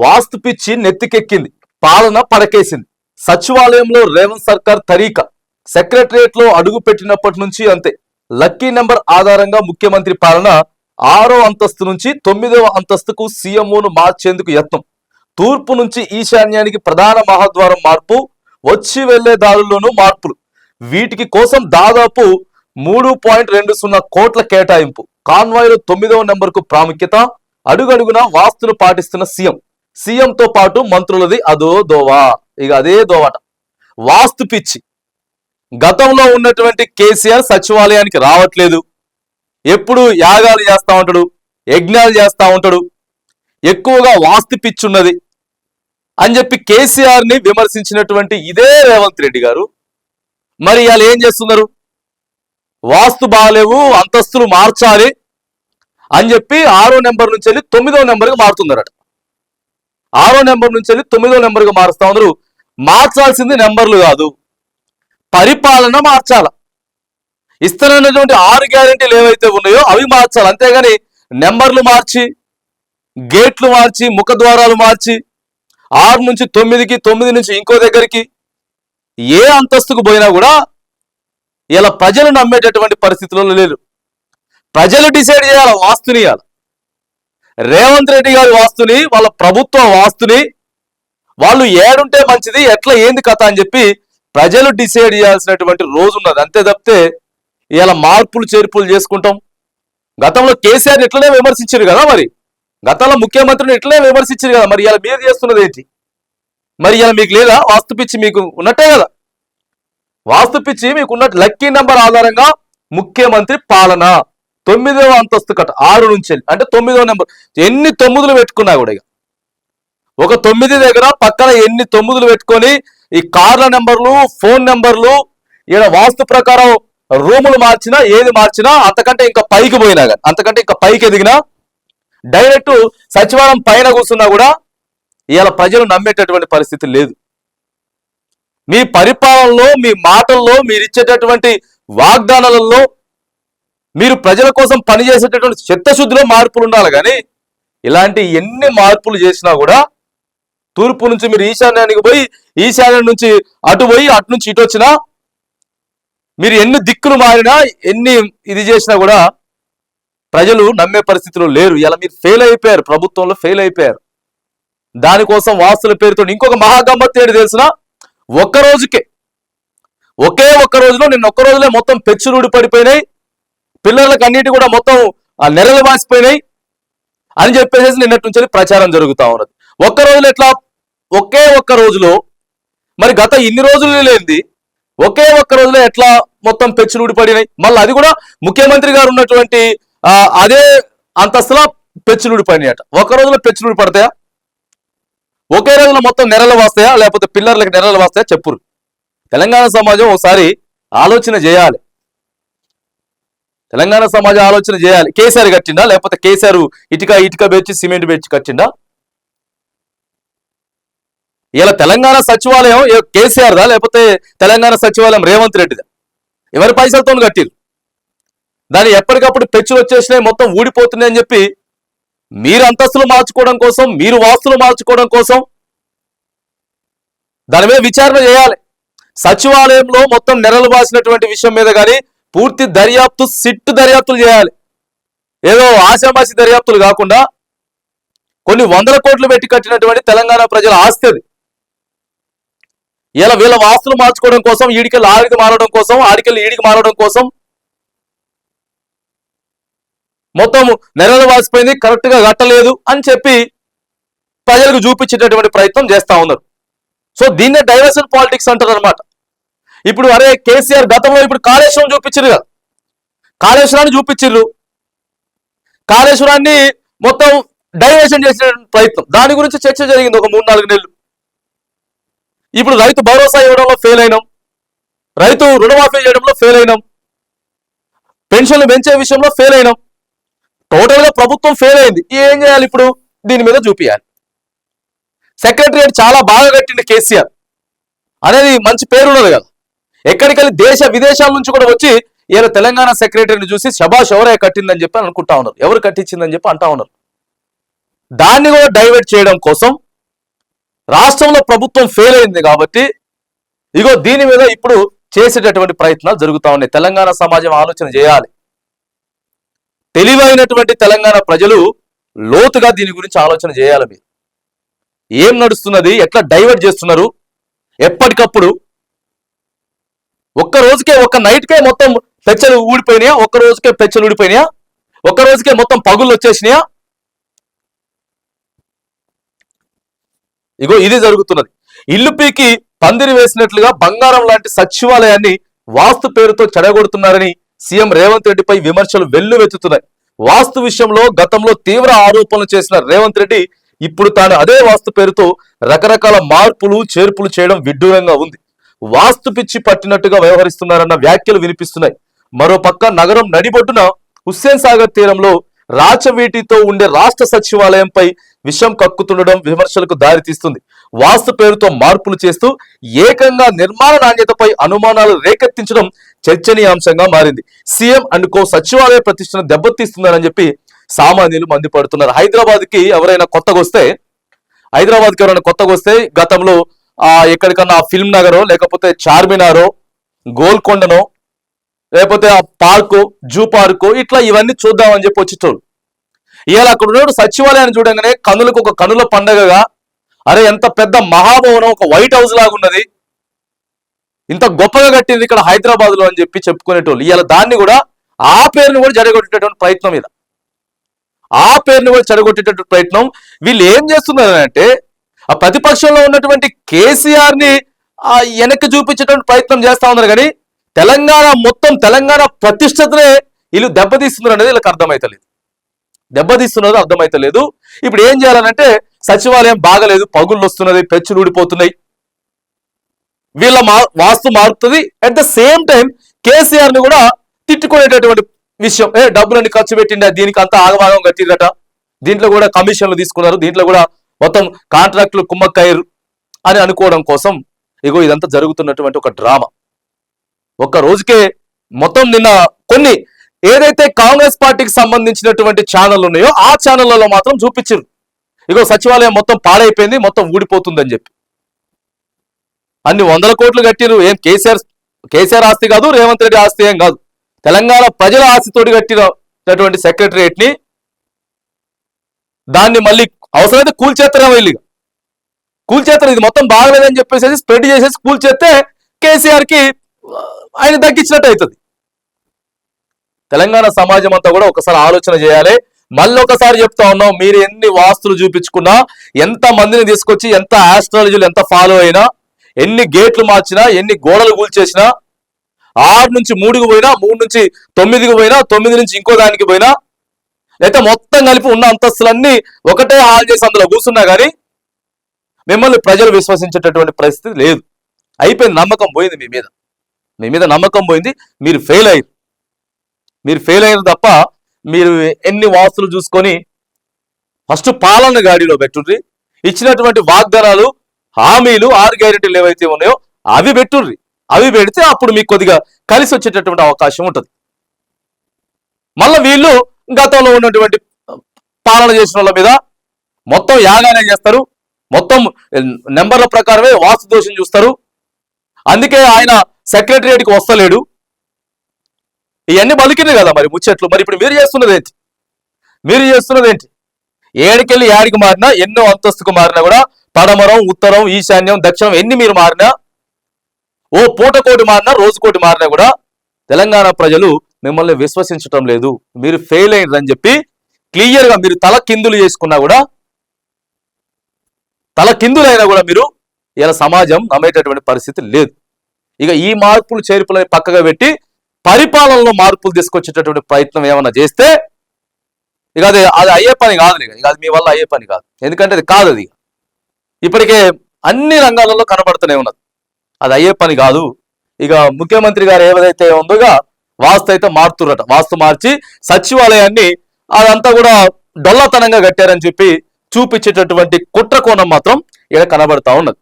వాస్తు పిచ్చి నెత్తికెక్కింది. పాలన పడకేసింది. సచివాలయంలో రేవంత్ సర్కార్ తరీక. సెక్రటరియట్లో అడుగు పెట్టినప్పటి నుంచి అంతే. లక్కీ నెంబర్ ఆధారంగా ముఖ్యమంత్రి పాలన ఆరో అంతస్తు నుంచి తొమ్మిదవ అంతస్తుకు సీఎంఓను మార్చేందుకు యత్నం. తూర్పు నుంచి ఈశాన్యానికి ప్రధాన మహాద్వారం మార్పు వచ్చి వెళ్ళే దారుల్లోనూ మార్పులు. వీటికి కోసం దాదాపు మూడు పాయింట్ రెండు సున్నా కోట్ల కేటాయింపు. కాన్వాయ్లో తొమ్మిదవ నెంబర్కు ప్రాముఖ్యత అడుగడుగునా వాస్తులు పాటిస్తున్న సీఎం. సీఎంతో పాటు మంత్రులది అదో దోవా. ఇక అదే దోవట. వాస్తు పిచ్చి. గతంలో ఉన్నటువంటి కేసీఆర్ సచివాలయానికి రావట్లేదు. ఎప్పుడు యాగాలు చేస్తూ ఉంటాడు యజ్ఞాలు చేస్తూ ఉంటాడు. ఎక్కువగా వాస్తు పిచ్చి ఉన్నది. అని చెప్పి కేసీఆర్ని విమర్శించినటువంటి ఇదే రేవంత్ రెడ్డి గారు. మరి ఇవాళ ఏం చేస్తున్నారు? వాస్తు బాగాలేవు అంతస్తులు మార్చాలి అని చెప్పి ఆరో నెంబర్ నుంచి వెళ్ళి తొమ్మిదో నెంబర్కి మారుతున్నారట. ఆరో నెంబర్ నుంచి వెళ్ళి తొమ్మిదో నెంబర్గా మారుస్తా ఉన్నారు. మార్చాల్సింది నెంబర్లు కాదు. పరిపాలన మార్చాల. ఇస్తున్నటువంటి ఆరు గ్యారెంటీలు ఏవైతే ఉన్నాయో అవి మార్చాలి. అంతేగాని నెంబర్లు మార్చి గేట్లు మార్చి ముఖద్వారాలు మార్చి ఆరు నుంచి తొమ్మిదికి తొమ్మిది నుంచి ఇంకో దగ్గరికి ఏ అంతస్తుకు పోయినా కూడా ఇలా ప్రజలు నమ్మేటటువంటి పరిస్థితుల్లో లేరు. ప్రజలు డిసైడ్ చేయాలి వాస్తుని రేవంత్ రెడ్డి గారి వాస్తుని వాళ్ళ ప్రభుత్వ వాస్తుని వాళ్ళు ఏడుంటే మంచిది ఎట్లా ఏంది కథ అని చెప్పి ప్రజలు డిసైడ్ చేయాల్సినటువంటి రోజు ఉన్నది. అంతే తప్పితే ఇలా మార్పులు చేర్పులు చేసుకుంటాం. గతంలో కేసీఆర్ ఇట్లనే విమర్శించారు కదా మరి? గతంలో ముఖ్యమంత్రిని ఇట్లనే విమర్శించారు కదా మరి? ఇలా మీరు చేస్తున్నది ఏంటి? మరి ఇలా మీకు లేదా? వాస్తు పిచ్చి మీకు ఉన్నట్టే కదా. వాస్తు పిచ్చి మీకు ఉన్నట్టు లక్కీ నెంబర్ ఆధారంగా ముఖ్యమంత్రి పాలన. తొమ్మిదవ అంతస్తు కట్ట ఆరు నుంచి వెళ్ళి అంటే తొమ్మిదవ నెంబర్. ఎన్ని తొమ్మిదిలు పెట్టుకున్నా కూడా ఇక. ఒక తొమ్మిది దగ్గర పక్కన ఎన్ని తొమ్మిదిలు పెట్టుకొని ఈ కార్ల నెంబర్లు ఫోన్ నెంబర్లు ఈయన వాస్తు ప్రకారం రూములు మార్చినా ఏది మార్చినా అంతకంటే ఇంకా పైకి పోయినా కానీ అంతకంటే ఇంకా పైకి ఎదిగినా డైరెక్ట్ సచివాలయం పైన కూర్చున్నా కూడా ఇవాళ ప్రజలు నమ్మేటటువంటి పరిస్థితి లేదు. మీ పరిపాలనలో మీ మాటల్లో మీరు ఇచ్చేటటువంటి వాగ్దానాలలో మీరు ప్రజల కోసం పనిచేసేటటువంటి చిత్తశుద్ధిలో మార్పులు ఉండాలి కానీ ఇలాంటి ఎన్ని మార్పులు చేసినా కూడా తూర్పు నుంచి మీరు ఈశాన్యానికి పోయి ఈశాన్యం నుంచి అటు పోయి అటు నుంచి ఇటు వచ్చినా మీరు ఎన్ని దిక్కులు మారినా ఎన్ని ఇది చేసినా కూడా ప్రజలు నమ్మే పరిస్థితిలో లేరు. ఇలా మీరు ఫెయిల్ అయిపోయారు. ప్రభుత్వంలో ఫెయిల్ అయిపోయారు. దానికోసం వాస్తుల పేరుతో ఇంకొక మహాగమ్మత్ ఏంటి తెలిసిన ఒక్క రోజుకే ఒకే ఒక్క రోజులో నిన్న ఒక్క రోజులే మొత్తం పెచ్చులుడి పడిపోయినాయి పిల్లలకు అన్నిటి కూడా మొత్తం ఆ నెలలు వాసిపోయినాయి అని చెప్పేసి నిన్నటి నుంచి ప్రచారం జరుగుతూ ఉన్నది. ఒక్క రోజులో ఎట్లా? ఒకే ఒక్క రోజులో మరి గత ఇన్ని రోజులు లేనిది ఒకే ఒక్క రోజులో ఎట్లా మొత్తం పెచ్చులు పడినాయి మళ్ళీ అది కూడా ముఖ్యమంత్రి గారు ఉన్నటువంటి అదే అంతస్తులో పెచ్చులు ఊడిపడినాయట. ఒక రోజులో పెచ్చులు పడతాయా ఒకే రోజులో మొత్తం నెరలు వస్తాయా? లేకపోతే పిల్లర్లకు నెరలు వస్తాయా? చెప్పురు తెలంగాణ సమాజం ఒకసారి ఆలోచన చేయాలి. తెలంగాణ సమాజం ఆలోచన చేయాలి. కేసీఆర్ కట్టిండా? లేకపోతే కేసీఆర్ ఇటుక ఇటుక పెంచి సిమెంట్ పెంచి కట్టిండా? ఇలా తెలంగాణ సచివాలయం కేసీఆర్దా? లేకపోతే తెలంగాణ సచివాలయం రేవంత్ రెడ్డిదా? ఎవరి పైసలతో కట్టిరు? దాన్ని ఎప్పటికప్పుడు పెచ్చులు వచ్చేసినాయి మొత్తం ఊడిపోతున్నాయి అని చెప్పి మీరు అంతస్తులు మార్చుకోవడం కోసం మీరు వాస్తులు మార్చుకోవడం కోసం దాని మీద విచారణ చేయాలి. సచివాలయంలో మొత్తం నెరలు బాసినటువంటి విషయం మీద కానీ పూర్తి దర్యాప్తు సిట్టు దర్యాప్తులు చేయాలి. ఏదో ఆశామాసి దర్యాప్తులు కాకుండా కొన్ని వందల కోట్లు పెట్టి కట్టినటువంటి తెలంగాణ ప్రజల ఆస్తి అది. ఇలా వీళ్ళ వాస్తులు మార్చుకోవడం కోసం ఈడికెళ్ళి ఆడికి మారడం కోసం ఆడికెళ్ళి ఈడికి మారడం కోసం మొత్తం నెలలు వాసిపోయింది కరెక్ట్గా కట్టలేదు అని చెప్పి ప్రజలకు చూపించేటటువంటి ప్రయత్నం చేస్తా ఉన్నారు. సో దీన్నే డైవర్షన్ పాలిటిక్స్ అంటారు అనమాట ఇప్పుడు అరే కేసీఆర్ గతంలో ఇప్పుడు కాళేశ్వరం చూపించారు కదా. కాళేశ్వరాన్ని చూపించారు కాళేశ్వరాన్ని మొత్తం డైవర్షన్ చేసే ప్రయత్నం. దాని గురించి చర్చ జరిగింది ఒక మూడు నాలుగు నెలలు. ఇప్పుడు రైతు భరోసా ఇవ్వడంలో ఫెయిల్ అయినాం. రైతు రుణమాఫీ చేయడంలో ఫెయిల్ అయినాం. పెన్షన్లు పెంచే విషయంలో ఫెయిల్ అయినాం. టోటల్గా ప్రభుత్వం ఫెయిల్ అయింది. ఏం చేయాలి ఇప్పుడు? దీని మీద చూపించాలి సెక్రటరియట్ చాలా బాగా కట్టింది కేసీఆర్. అనేది మంచి పేరు ఉన్నది కదా. ఎక్కడికెళ్ళి దేశ విదేశాల నుంచి కూడా వచ్చి ఈయన తెలంగాణ సెక్రటరీని చూసి శభాష్ ఎవరే కట్టిందని చెప్పి అనుకుంటా ఉన్నారు. ఎవరు కట్టించిందని చెప్పి అంటా ఉన్నారు. దాన్ని కూడా డైవర్ట్ చేయడం కోసం రాష్ట్రంలో ప్రభుత్వం ఫెయిల్ అయింది కాబట్టి ఇగో దీని మీద ఇప్పుడు చేసేటటువంటి ప్రయత్నాలు జరుగుతా ఉన్నాయి. తెలంగాణ సమాజం ఆలోచన చేయాలి. తెలివైనటువంటి తెలంగాణ ప్రజలు లోతుగా దీని గురించి ఆలోచన చేయాలి మీరు. ఏం నడుస్తున్నది? ఎట్లా డైవర్ట్ చేస్తున్నారు? ఎప్పటికప్పుడు ఒక్క రోజుకే ఒక్క నైట్కే మొత్తం పెచ్చలు ఊడిపోయినాయా? ఒక్క రోజుకే పెచ్చలు ఊడిపోయినాయా? ఒక్క రోజుకే మొత్తం పగుళ్ళు వచ్చేసినాయా? ఇగో ఇది జరుగుతున్నది. ఇల్లు పీకి పందిరి వేసినట్లుగా బంగారం లాంటి సచివాలయాన్ని వాస్తు పేరుతో చెడగొడుతున్నారని సీఎం రేవంత్ రెడ్డిపై విమర్శలు వెల్లువెత్తుతున్నాయి. వాస్తు విషయంలో గతంలో తీవ్ర ఆరోపణలు చేసిన రేవంత్ రెడ్డి ఇప్పుడు తాను అదే వాస్తు పేరుతో రకరకాల మార్పులు చేర్పులు చేయడం విడ్డూరంగా ఉంది. వాస్తు పిచ్చి పట్టినట్టుగా వ్యవహరిస్తున్నారన్న వ్యాఖ్యలు వినిపిస్తున్నాయి. మరోపక్క నగరం నడిబొడ్డున హుస్సేన్ సాగర్ తీరంలో రాచవీటితో ఉండే రాష్ట్ర సచివాలయంపై విషం కక్కుతుండడం విమర్శలకు దారితీస్తుంది. వాస్తు పేరుతో మార్పులు చేస్తూ ఏకంగా నిర్మాణ నాణ్యతపై అనుమానాలు రేకెత్తించడం చర్చనీయాంశంగా మారింది. సీఎం అండ్ కో సచివాలయ ప్రతిష్టను దెబ్బతీస్తున్నారని చెప్పి సామాన్యులు మండిపడుతున్నారు. హైదరాబాద్కి ఎవరైనా కొత్తగా వస్తే ఎవరైనా కొత్తగా వస్తే గతంలో ఎక్కడికన్నా ఫిల్మ్ నగరో లేకపోతే చార్మినారో గోల్కొండనో లేకపోతే ఆ పార్కు జూ పార్కు ఇట్లా ఇవన్నీ చూద్దామని చెప్పి వచ్చేటోళ్ళు ఇవాళ అక్కడ ఉన్నాడు సచివాలయాన్ని చూడంగానే కనులకు ఒక కనుల పండగగా అరే ఎంత పెద్ద మహాభవనం ఒక వైట్ హౌస్ లాగా ఉన్నది. ఇంత గొప్పగా కట్టింది ఇక్కడ హైదరాబాద్లో అని చెప్పి చెప్పుకునేటోళ్ళు. ఇవాళ దాన్ని కూడా ఆ పేరుని కూడా జడగొట్టేటటువంటి ప్రయత్నం మీద ఆ పేరుని కూడా చెడగొట్టేటటువంటి ప్రయత్నం. వీళ్ళు ఏం చేస్తున్నారు అంటే ఆ ప్రతిపక్షంలో ఉన్నటువంటి కేసీఆర్ని ఆ వెనక్కి చూపించేటువంటి ప్రయత్నం చేస్తా ఉన్నారు కానీ తెలంగాణ మొత్తం తెలంగాణ ప్రతిష్టతనే వీళ్ళు దెబ్బతీస్తున్నారు అనేది వీళ్ళకి అర్థమైతలేదు. దెబ్బతీస్తున్నది అర్థమైతలేదు. ఇప్పుడు ఏం చేయాలనంటే సచివాలయం బాగలేదు పగుళ్ళు వస్తున్నది పెచ్చులు ఊడిపోతున్నాయి. వీళ్ళ మా వాస్తు మారుతుంది. అట్ ద సేమ్ టైం కేసీఆర్ని కూడా తిట్టుకునేటటువంటి విషయం ఏ డబ్బులన్నీ ఖర్చు పెట్టిండ? దీనికి అంతా ఆగమాగం కట్టిందట దీంట్లో కూడా కమిషన్లు తీసుకున్నారు. దీంట్లో కూడా మొత్తం కాంట్రాక్టులు కుమ్మక్కయ్యారు అని అనుకోవడం కోసం ఇగో ఇదంతా జరుగుతున్నటువంటి ఒక డ్రామా. ఒక్క రోజుకే మొత్తం నిన్న కొన్ని ఏదైతే కాంగ్రెస్ పార్టీకి సంబంధించినటువంటి ఛానల్ ఉన్నాయో ఆ ఛానళ్ళలో మాత్రం చూపించారు ఇగో సచివాలయం మొత్తం పాడైపోయింది మొత్తం ఊడిపోతుందని చెప్పి. అన్ని వందల కోట్లు కట్టిరు ఏం కేసీఆర్ కేసీఆర్ ఆస్తి కాదు రేవంత్ రెడ్డి ఆస్తి ఏం కాదు. తెలంగాణ ప్రజల ఆస్తితోటి కట్టినటువంటి సెక్రటరియట్ని దాన్ని మళ్ళీ అవసరమైతే కూల్చేస్తారేమో వీళ్ళు ఇక. ఇది మొత్తం బాగలేదని చెప్పేసి స్ప్రెడ్ చేసేసి కూల్చేస్తే కేసీఆర్కి ఆయన తగ్గించినట్టు అవుతుంది తెలంగాణ సమాజం అంతా కూడా ఒకసారి ఆలోచన చేయాలి మళ్ళీ ఒకసారి చెప్తా ఉన్నాం మీరు ఎన్ని వాస్తులు చూపించుకున్నా ఎంత మందిని తీసుకొచ్చి ఎంత ఆస్ట్రాలజీలు ఎంత ఫాలో అయినా ఎన్ని గేట్లు మార్చినా ఎన్ని గోడలు కూల్చేసినా ఆరు నుంచి మూడుకి పోయినా మూడు నుంచి తొమ్మిదికి పోయినా తొమ్మిది నుంచి ఇంకో దానికి పోయినా అయితే మొత్తం కలిపి ఉన్న అంతస్తులన్నీ ఒకటే హాల్ చేసి అందులో కూర్చున్నా కానీ మిమ్మల్ని ప్రజలు విశ్వసించేటటువంటి పరిస్థితి లేదు. అయిపోయింది నమ్మకం పోయింది మీ మీద. మీ మీద నమ్మకం పోయింది మీరు ఫెయిల్ అయ్యారు. మీరు ఫెయిల్ అయ్యారు తప్ప మీరు ఎన్ని వాస్తులు చూసుకొని ఫస్ట్ పాలన గాడిలో పెట్టుండ్రి. ఇచ్చినటువంటి వాగ్దానాలు హామీలు ఆరు గ్యారెంటీలు ఏవైతే ఉన్నాయో అవి పెట్టుండ్రి. అవి పెడితే అప్పుడు మీకు కొద్దిగా కలిసి వచ్చేటటువంటి అవకాశం ఉంటుంది. మళ్ళీ వీళ్ళు గతంలో ఉన్నటువంటి పాలన చేసిన వాళ్ళ మీద మొత్తం యాగానే చేస్తారు. మొత్తం నెంబర్ల ప్రకారమే వాస్తు దోషం చూస్తారు. అందుకే ఆయన సెక్రటరియట్కి వస్తలేడు. ఇవన్నీ బలికినాయి కదా మరి ముచ్చట్లు. మరి ఇప్పుడు మీరు చేస్తున్నది ఏంటి మీరు చేస్తున్నది ఏంటి ఏడికెళ్ళి ఏడికి మారినా ఎన్నో అంతస్తుకు మారినా కూడా పడమరం ఉత్తరం ఈశాన్యం దక్షిణం ఎన్ని మీరు మారినా ఓ పూటకోటి మారినా రోజుకోటి మారినా కూడా తెలంగాణ ప్రజలు మిమ్మల్ని విశ్వసించటం లేదు. మీరు ఫెయిల్ అయ్యిందని చెప్పి క్లియర్గా మీరు తల కిందులు చేసుకున్నా కూడా తల కిందులైనా కూడా మీరు ఇలా సమాజం నమ్మేటటువంటి పరిస్థితి లేదు. ఇక ఈ మార్పులు చేర్పులని పక్కగా పెట్టి పరిపాలనలో మార్పులు తీసుకొచ్చేటటువంటి ప్రయత్నం ఏమైనా చేస్తే ఇక అది అది అయ్యే పని కాదు ఇక. ఇక అది మీ వల్ల అయ్యే పని కాదు. ఎందుకంటే అది కాదు అది. ఇప్పటికే అన్ని రంగాలలో కనబడుతూనే ఉన్నది. అది అయ్యే పని కాదు. ఇక ముఖ్యమంత్రి గారు ఏదైతే ఉందోగా వాస్తు అయితే మారుతురట వాస్తు మార్చి సచివాలయాన్ని అదంతా కూడా డొల్లతనంగా కట్టారని చెప్పి చూపించేటటువంటి కుట్ర కోణం మాత్రం ఇక్కడ కనబడతా ఉన్నది.